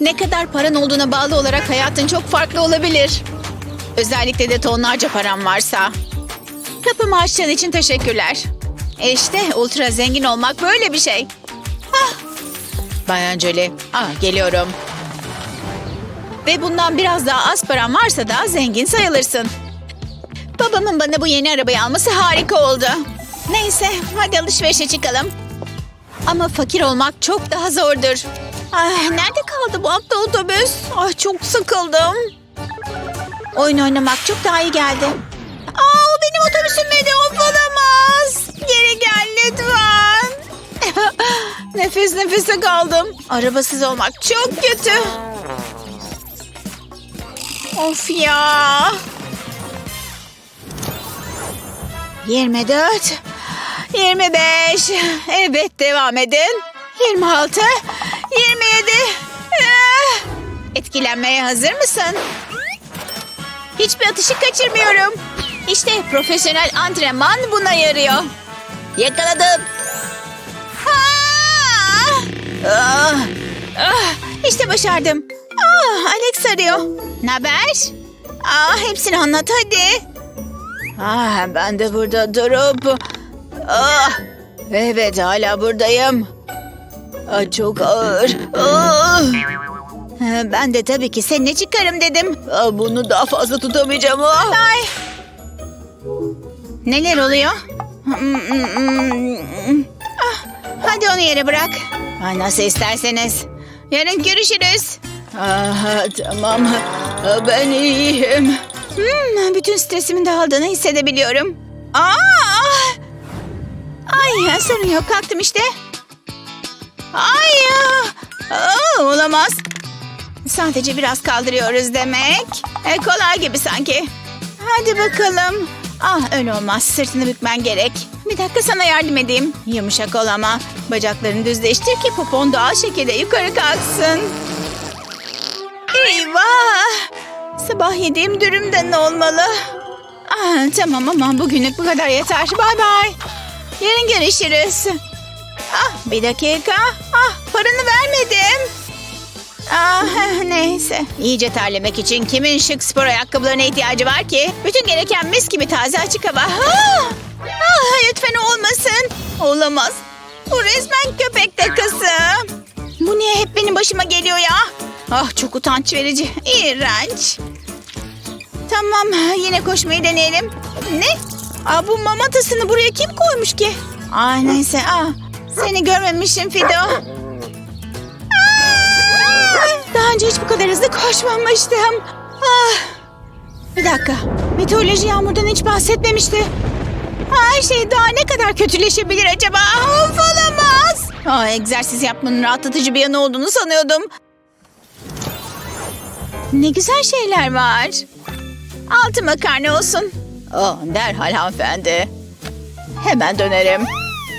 Ne kadar paran olduğuna bağlı olarak hayatın çok farklı olabilir. Özellikle de tonlarca param varsa. Kapımı açtığın için teşekkürler. İşte ultra zengin olmak böyle bir şey. Ah. Bayan Jolie, ah, geliyorum. Ve bundan biraz daha az param varsa da zengin sayılırsın. Babamın bana bu yeni arabayı alması harika oldu. Neyse, hadi alışverişe çıkalım. Ama fakir olmak çok daha zordur. Ah, nerede kaldı bu hafta otobüs? Ah, çok sıkıldım. Oyun oynamak çok daha iyi geldi. Aa, o benim otobüsüm? Of olamaz. Geri gel lütfen. Nefes nefese kaldım. Arabasız olmak çok kötü. Of ya. 24 25 Evet devam edin 26 27 Ah! Etkilenmeye hazır mısın? Hiçbir atışı kaçırmıyorum. İşte profesyonel antrenman buna yarıyor. Yakaladım. Ah! Ah! Ah! İşte başardım. Ah, Alex arıyor. Ne haber? Ah, hepsini anlat hadi. Ah, ben de burada durup... Ah, evet hala buradayım. Çok ağır. Ah. Ben de tabii ki seninle çıkarım dedim. Ah, Bunu daha fazla tutamayacağım. Ah. Ay. Neler oluyor? Ah, hadi onu yere bırak. Nasıl isterseniz. Yarın görüşürüz. Ah, tamam. Ah, Ben iyiyim. Hmm, bütün stresimin dağıldığını hissedebiliyorum. Aa! Ay sorun yok kalktım işte. Ay! Aa, olamaz. Sadece biraz kaldırıyoruz demek. E, kolay gibi sanki. Hadi bakalım. Ah öyle olmaz. Sırtını bükmen gerek. Bir dakika sana yardım edeyim. Yumuşak ol ama. Bacaklarını düzleştir ki popon doğal şekilde yukarı kalksın. Eyvah! Sabah yediğim dürümden ne olmalı? Ah, tamam ama bugünlük bu kadar yeter. Bay bay. Yarın görüşürüz. Ah, bir dakika. Ah, paranı vermedim. Ah, neyse. İyice terlemek için kimin şık spor ayakkabılarına ihtiyacı var ki? Bütün gereken mis gibi taze açık hava. Ah, ah, lütfen olmasın. Olamaz. Bu resmen köpek takısı. Bu niye hep benim başıma geliyor ya? Ah çok utanç verici. İğrenç. Tamam yine koşmayı deneyelim. Ne? Aa, bu mamatasını buraya kim koymuş ki? Ay neyse. Aa, seni görmemişim Fido. Aa! Daha önce hiç bu kadar hızlı koşmamıştım. Ah. Bir dakika. Meteoroloji yağmurdan hiç bahsetmemişti. Her şey daha ne kadar kötüleşebilir acaba? Of olamaz. Aa, egzersiz yapmanın rahatlatıcı bir yanı olduğunu sanıyordum. Ne güzel şeyler var. Altı makarna olsun. Oh, derhal hanımefendi. Hemen dönerim.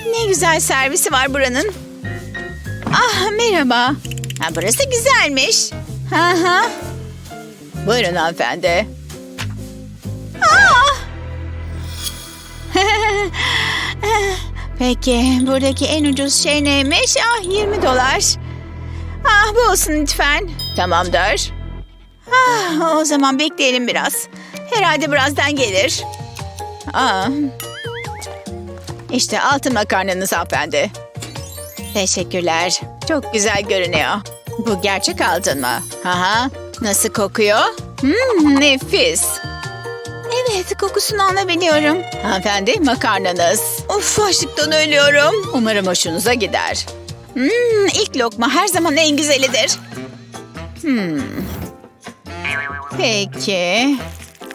Ne güzel servisi var buranın. Ah merhaba. Ha, burası güzelmiş. Ha. Buyurun hanımefendi. Ah! Peki buradaki en ucuz şey neymiş? Ah 20 dolar. Ah bu olsun lütfen. Tamamdır. Ah, o zaman bekleyelim biraz. Herhalde birazdan gelir. Aa. İşte altın makarnanız hanımefendi. Teşekkürler. Çok güzel görünüyor. Bu gerçek altın mı? Aha. Nasıl kokuyor? Hmm, nefis. Evet, kokusunu alabiliyorum. Hanımefendi, makarnanız. Of, açlıktan ölüyorum. Umarım hoşunuza gider. Hmm, ilk lokma her zaman en güzelidir. Hmm. Peki.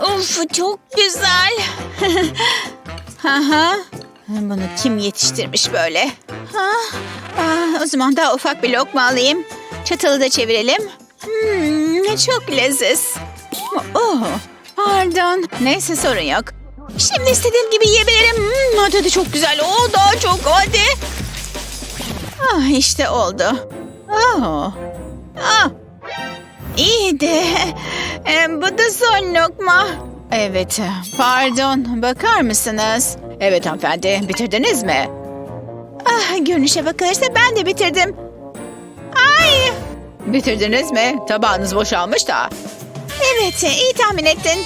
Of, çok güzel. Aha. Bunu kim yetiştirmiş böyle? Ha? Aa, o zaman daha ufak bir lokma alayım. Çatalı da çevirelim. Hmm, çok leziz. Oh, pardon. Neyse sorun yok. Şimdi istediğim gibi yiyebilirim. Hmm, hadi hadi çok güzel. O daha çok hadi. Ah işte oldu. Oh. Ah. İyi de e, bu da son lokma. Evet, pardon. Bakar mısınız? Evet hanımefendi, bitirdiniz mi? Ah, görünüşe bakılırsa ben de bitirdim. Ay! Bitirdiniz mi? Tabağınız boşalmış da. Evet, iyi tahmin ettin.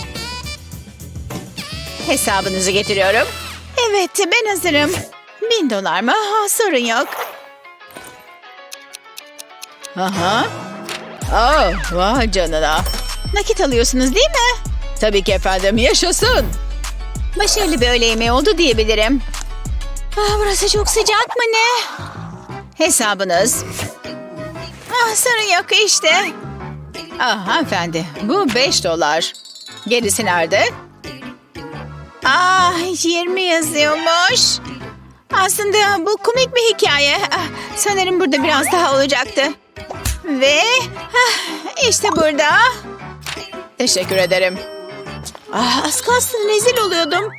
Hesabınızı getiriyorum. Evet, ben hazırım. Bin dolar mı? Ha, sorun yok. Aha. Oh, vay canına. Nakit alıyorsunuz değil mi? Tabii ki efendim, yaşasın. Başarılı bir öğle yemeği oldu diyebilirim. Ah, burası çok sıcak mı ne? Hesabınız. Ah, sorun yok işte. Ah hanımefendi bu 5 dolar. Gerisi nerede? Ah 20 yazıyormuş. Aslında bu komik bir hikaye. Ah, sanırım burada biraz daha olacaktı. Ve ah, işte burada. Teşekkür ederim. Ah, az kalsın rezil oluyordum.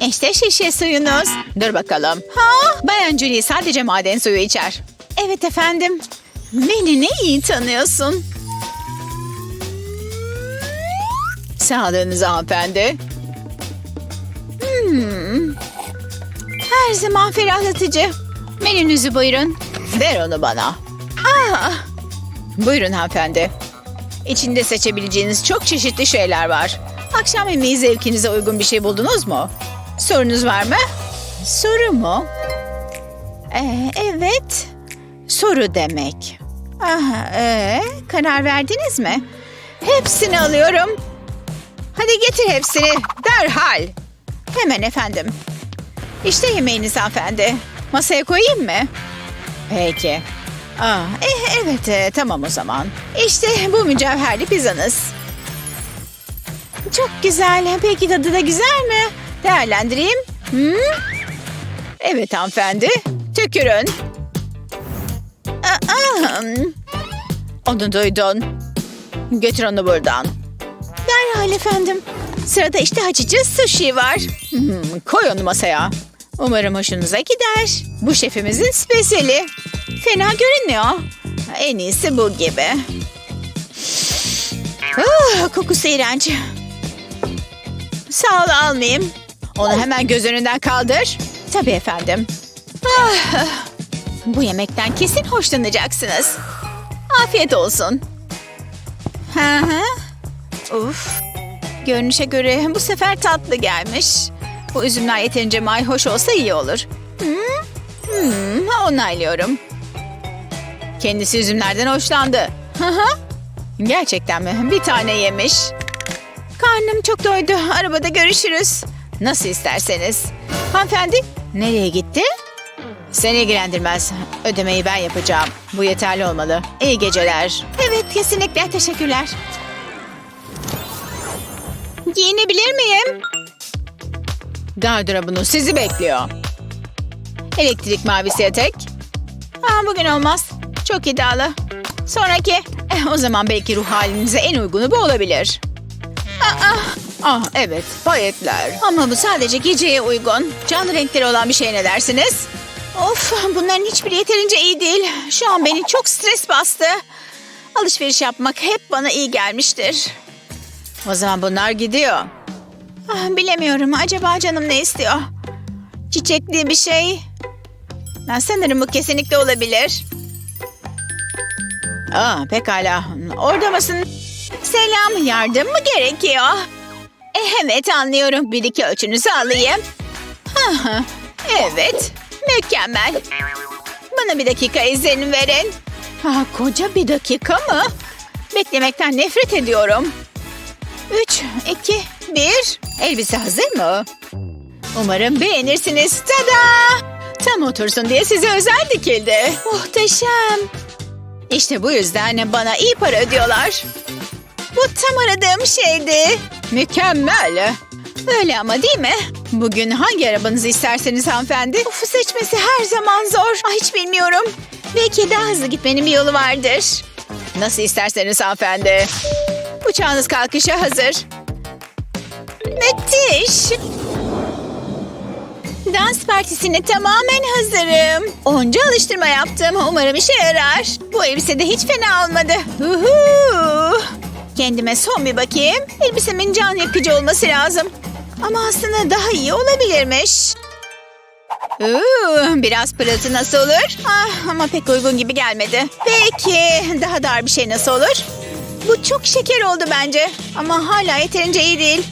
İşte şişe suyunuz. Dur bakalım. Ha, Bayan Julie sadece maden suyu içer. Evet efendim. Beni ne iyi tanıyorsun. Sağlığınıza hanımefendi. Hmm. Her zaman ferahlatıcı. Menünüzü buyurun. Ver onu bana. Aa, buyurun hanımefendi. İçinde seçebileceğiniz çok çeşitli şeyler var. Akşam yemeği zevkinize uygun bir şey buldunuz mu? Sorunuz var mı? Soru mu? Ee, evet. Soru demek. Aha, ee, karar verdiniz mi? Hepsini alıyorum. Hadi getir hepsini derhal. Hemen efendim. İşte yemeğiniz hanımefendi. Masaya koyayım mı? Peki. Aa, eh, evet eh, tamam o zaman. İşte bu mücevherli pizzanız. Çok güzel. Peki tadı da güzel mi? Değerlendireyim. Hmm? Evet hanımefendi. Tükürün. Aa, onu duydun. Götür onu buradan. Derhal efendim. Sırada işte açıcı sushi var. Hmm, koy onu masaya. Umarım hoşunuza gider. Bu şefimizin spesiyeli. Fena görünmüyor. En iyisi bu gibi. Ah, kokusu iğrenç. Sağ ol almayayım. Onu hemen göz önünden kaldır. Tabii efendim. Ah, bu yemekten kesin hoşlanacaksınız. Afiyet olsun. Hı hı. Uf. Görünüşe göre bu sefer tatlı gelmiş. Bu üzümler yeterince mayhoş olsa iyi olur. Hmm, hmm, onaylıyorum. Kendisi üzümlerden hoşlandı. Gerçekten mi? Bir tane yemiş. Karnım çok doydu. Arabada görüşürüz. Nasıl isterseniz. Hanımefendi nereye gitti? Seni ilgilendirmez. Ödemeyi ben yapacağım. Bu yeterli olmalı. İyi geceler. Evet kesinlikle teşekkürler. Giyinebilir miyim? Gardırobunuz sizi bekliyor. Elektrik mavisi etek. Aa, bugün olmaz. Çok iddialı. Sonraki. Eh, o zaman belki ruh halinize en uygunu bu olabilir. Aa, ah evet payetler. Ama bu sadece geceye uygun. Canlı renkleri olan bir şey ne dersiniz? Of bunların hiçbiri yeterince iyi değil. Şu an beni çok stres bastı. Alışveriş yapmak hep bana iyi gelmiştir. O zaman bunlar gidiyor. Ah, bilemiyorum. Acaba canım ne istiyor? Çiçekli bir şey. Ben sanırım bu kesinlikle olabilir. Aa, pekala. Orada mısın? Selam. Yardım mı gerekiyor? E, evet anlıyorum. Bir iki ölçünüzü alayım. Evet. Mükemmel. Bana bir dakika izin verin. Ha, koca bir dakika mı? Beklemekten nefret ediyorum. Üç, iki, bir. Elbise hazır mı? Umarım beğenirsiniz. Tada! Tam otursun diye size özel dikildi. Muhteşem. İşte bu yüzden bana iyi para ödüyorlar. Bu tam aradığım şeydi. Mükemmel. Öyle ama değil mi? Bugün hangi arabanızı isterseniz hanımefendi? Of seçmesi her zaman zor. Ah, hiç bilmiyorum. Belki daha hızlı gitmenin bir yolu vardır. Nasıl isterseniz hanımefendi. Uçağınız kalkışa hazır. Müthiş. Dans partisine tamamen hazırım. Onca alıştırma yaptım. Umarım işe yarar. Bu elbise de hiç fena olmadı. Uhu. Kendime son bir bakayım. Elbisemin can yakıcı olması lazım. Ama aslında daha iyi olabilirmiş. Uuu, biraz pırıltı nasıl olur? Ah, ama pek uygun gibi gelmedi. Peki daha dar bir şey nasıl olur? Bu çok şeker oldu bence. Ama hala yeterince iyi değil.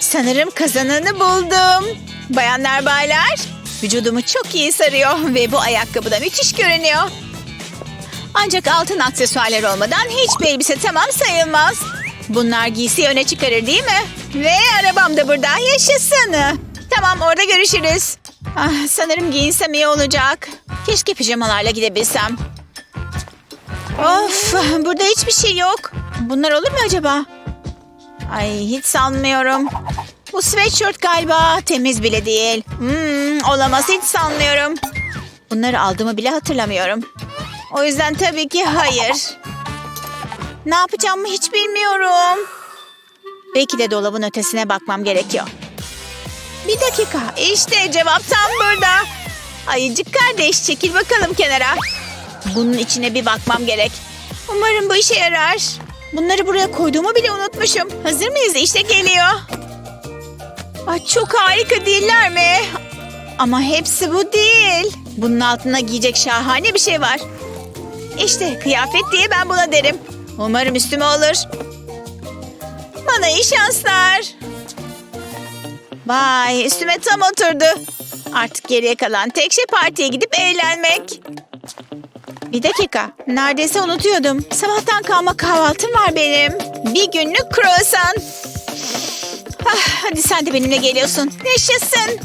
Sanırım kazananı buldum. Bayanlar baylar. Vücudumu çok iyi sarıyor ve bu ayakkabı da müthiş görünüyor. Ancak altın aksesuarlar olmadan hiçbir elbise tamam sayılmaz. Bunlar giysi öne çıkarır değil mi? Ve arabam da burada yaşasın. Tamam orada görüşürüz. Ah, sanırım giyinsem iyi olacak. Keşke pijamalarla gidebilsem. Of burada hiçbir şey yok. Bunlar olur mu acaba? Ay hiç sanmıyorum. Bu sweatshirt galiba temiz bile değil. Hmm, olamaz hiç sanmıyorum. Bunları aldığımı bile hatırlamıyorum. O yüzden tabii ki hayır. Ne yapacağımı hiç bilmiyorum. Belki de dolabın ötesine bakmam gerekiyor. Bir dakika. İşte cevap tam burada. Ayıcık kardeş çekil bakalım kenara. Bunun içine bir bakmam gerek. Umarım bu işe yarar. Bunları buraya koyduğumu bile unutmuşum. Hazır mıyız? İşte geliyor. Ay çok harika değiller mi? Ama hepsi bu değil. Bunun altına giyecek şahane bir şey var. İşte kıyafet diye ben buna derim. Umarım üstüme olur. Bana iyi şanslar. Vay üstüme tam oturdu. Artık geriye kalan tek şey partiye gidip eğlenmek. Bir dakika. Neredeyse unutuyordum. Sabahtan kalma kahvaltım var benim. Bir günlük kruvasan. Ah, hadi sen de benimle geliyorsun. Yaşasın.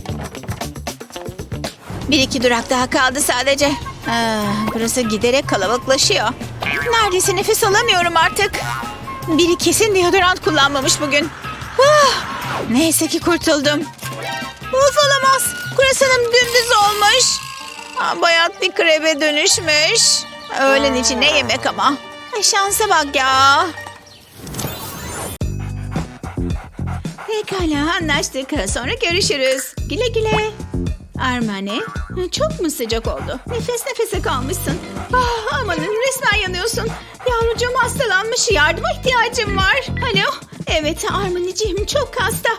Bir iki durak daha kaldı sadece. Ah, burası giderek kalabalıklaşıyor. Neredeyse nefes alamıyorum artık. Biri kesin deodorant kullanmamış bugün. Ah, neyse ki kurtuldum. Of olamaz. Kurasanım dümdüz olmuş. Bayat bir krebe dönüşmüş. Öğlen için ne yemek ama. Ay, şansa bak ya. Pekala anlaştık. Sonra görüşürüz. Güle güle. Armani, çok mu sıcak oldu? Nefes nefese kalmışsın. Ah, amanın resmen yanıyorsun. Yavrucuğum hastalanmış. Yardıma ihtiyacım var. Alo. Evet Armani'ciğim çok hasta.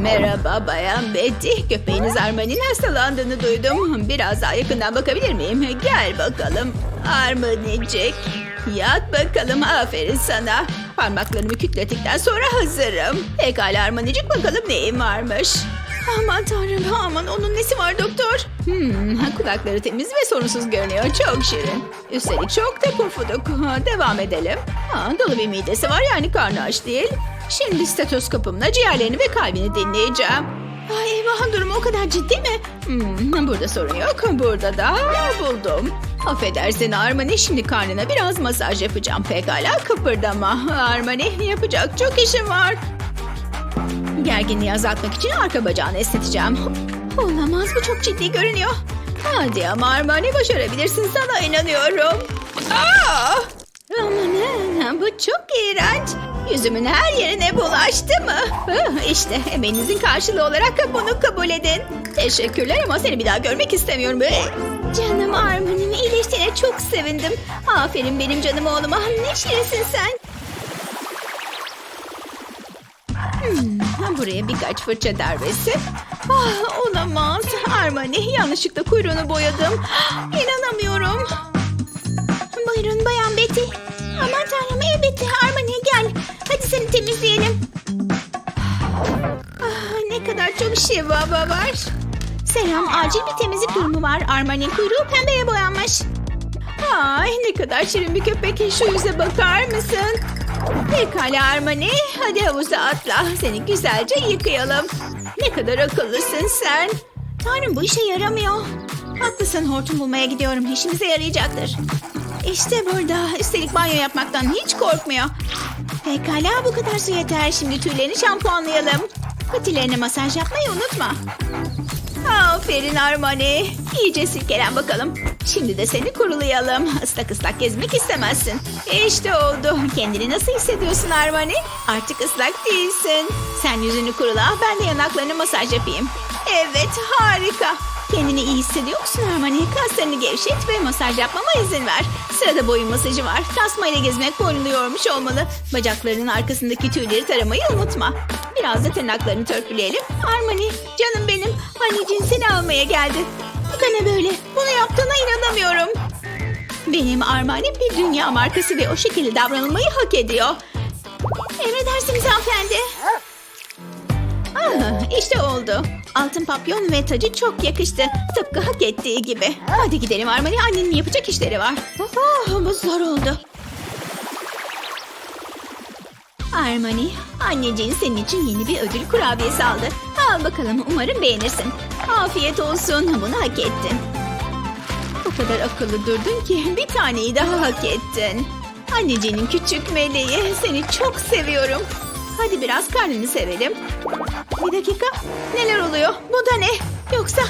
Merhaba Bayan Betty. Köpeğiniz Armani'nin hastalandığını duydum. Biraz daha yakından bakabilir miyim? Gel bakalım. Armanicik. Yat bakalım. Aferin sana. Parmaklarımı kütlettikten sonra hazırım. Pekala Armanicik bakalım neyin varmış. Aman tanrım aman onun nesi var doktor? Hmm, kulakları temiz ve sorunsuz görünüyor. Çok şirin. Üstelik çok da pufuduk. Devam edelim. Ha, dolu bir midesi var yani karnı aç değil. Şimdi stetoskopumla ciğerlerini ve kalbini dinleyeceğim. Ay eyvah durumu o kadar ciddi mi? Hmm, burada sorun yok. Burada da buldum. Affedersin Armani şimdi karnına biraz masaj yapacağım. Pekala kıpırdama. Armani yapacak çok işim var. Gerginliği azaltmak için arka bacağını esneteceğim. Olamaz bu çok ciddi görünüyor. Hadi ama Armani başarabilirsin sana inanıyorum. Aa! Amanın bu çok iğrenç. Yüzümün her yerine bulaştı mı? Ah, İşte emeğinizin karşılığı olarak bunu kabul edin. Teşekkürler ama seni bir daha görmek istemiyorum. Canım Armani'nin iyileştiğine çok sevindim. Aferin benim canım oğluma. Ne şirinsin sen. Hmm, buraya birkaç fırça darbesi. Ah, olamaz. Armani yanlışlıkla kuyruğunu boyadım. İnanamıyorum. Buyurun bayan Betty. Temizleyelim. Ah, ne kadar çok şivaba var. Selam acil bir temizlik durumu var. Armani'nin kuyruğu pembeye boyanmış. Ay ne kadar şirin bir köpek. Şu yüze bakar mısın? Pekala Armani. Hadi havuza atla. Seni güzelce yıkayalım. Ne kadar akıllısın sen. Tanrım bu işe yaramıyor. Haklısın hortum bulmaya gidiyorum. İşimize yarayacaktır. İşte burada. Üstelik banyo yapmaktan hiç korkmuyor. Pekala bu kadar su yeter. Şimdi tüylerini şampuanlayalım. Patilerine masaj yapmayı unutma. Aferin Armani. İyice silkelen bakalım. Şimdi de seni kurulayalım. Islak ıslak gezmek istemezsin. İşte oldu. Kendini nasıl hissediyorsun Armani? Artık ıslak değilsin. Sen yüzünü kurula, ben de yanaklarını masaj yapayım. Evet, harika. Kendini iyi hissediyor musun Armani? Kaslarını gevşet ve masaj yapmama izin ver. Sırada boyun masajı var. Tasmayla gezmek boynunu yormuş olmalı. Bacaklarının arkasındaki tüyleri taramayı unutma. Biraz da tırnaklarını törpüleyelim. Armani, canım benim. Anneciğim seni almaya geldi. Bu da ne böyle? Bunu yaptığına inanamıyorum. Benim Armani bir dünya markası ve o şekilde davranılmayı hak ediyor. Emredersiniz hanımefendi. İşte oldu. Altın papyon ve tacı çok yakıştı. Tıpkı hak ettiği gibi. Hadi gidelim Armani. Annenin yapacak işleri var. Oh, bu zor oldu. Armani, anneciğin senin için yeni bir ödül kurabiyesi aldı. Al bakalım, umarım beğenirsin. Afiyet olsun, bunu hak ettin. O kadar akıllı durdun ki bir taneyi daha hak ettin. Anneciğinin küçük meleği, seni çok seviyorum. Hadi biraz karnını sevelim. Bir dakika, neler oluyor? Bu da ne? Yoksa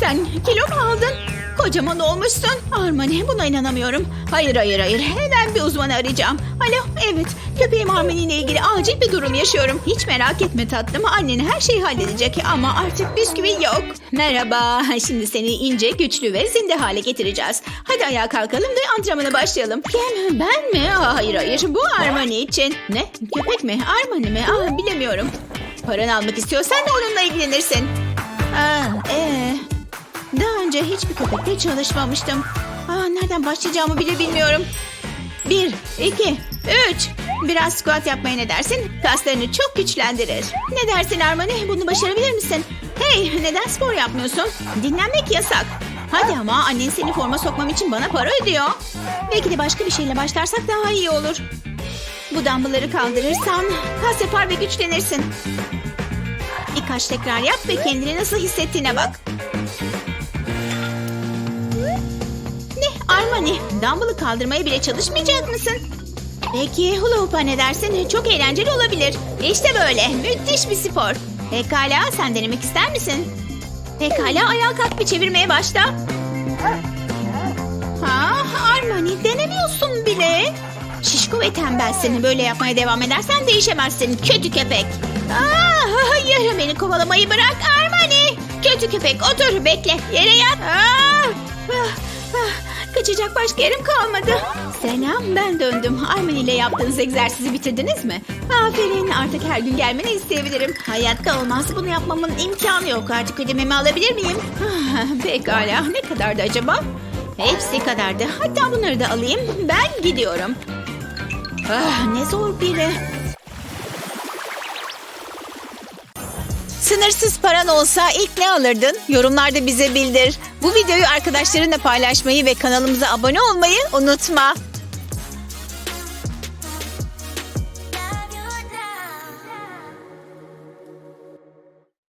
sen kilo mu aldın? Kocaman olmuşsun. Armani buna inanamıyorum. Hayır hayır hayır. Hemen bir uzmanı arayacağım. Alo evet köpeğim Armani ile ilgili acil bir durum yaşıyorum. Hiç merak etme tatlım. Annen her şeyi halledecek ama artık bisküvi yok. Merhaba. Şimdi seni ince, güçlü ve zinde hale getireceğiz. Hadi ayağa kalkalım ve antrenmana başlayalım. Kim? Ben mi? Hayır hayır. Bu Armani için. Ne? Köpek mi? Armani mi? Aa, bilemiyorum. Paranı almak istiyorsan da onunla ilgilenirsin. Aa, ee, daha önce hiçbir köpekle çalışmamıştım. Aa, nereden başlayacağımı bile bilmiyorum. Bir, iki, üç. Biraz squat yapmaya ne dersin? Kaslarını çok güçlendirir. Ne dersin Armani? Bunu başarabilir misin? Hey, neden spor yapmıyorsun? Dinlenmek yasak. Hadi ama annen seni forma sokmam için bana para ödüyor. Belki de başka bir şeyle başlarsak daha iyi olur. Bu dumbbellları kaldırırsan kas yapar ve güçlenirsin. Birkaç tekrar yap ve kendini nasıl hissettiğine bak. Armani? Dumbbell'ı kaldırmaya bile çalışmayacak mısın? Peki hula hoop'a ne dersin? Çok eğlenceli olabilir. İşte böyle. Müthiş bir spor. Pekala sen denemek ister misin? Pekala ayağa kalk bir çevirmeye başla. Ha Armani denemiyorsun bile. Şişko ve tembelsin. Böyle yapmaya devam edersen değişemezsin. Kötü köpek. Aa, hayır beni kovalamayı bırak Armani. Kötü köpek otur bekle yere yat. Aa, ah, ah, kaçacak başka yerim kalmadı. Selam ben döndüm. Armani ile yaptığınız egzersizi bitirdiniz mi? Aferin artık her gün gelmeni isteyebilirim. Hayatta olmaz bunu yapmamın imkanı yok. Artık ödememi alabilir miyim? Ah, Pekala ne kadardı acaba? Hepsi kadardı. Hatta bunları da alayım. Ben gidiyorum. Ah, ne zor biri. Sınırsız paran olsa ilk ne alırdın? Yorumlarda bize bildir. Bu videoyu arkadaşlarınla paylaşmayı ve kanalımıza abone olmayı unutma.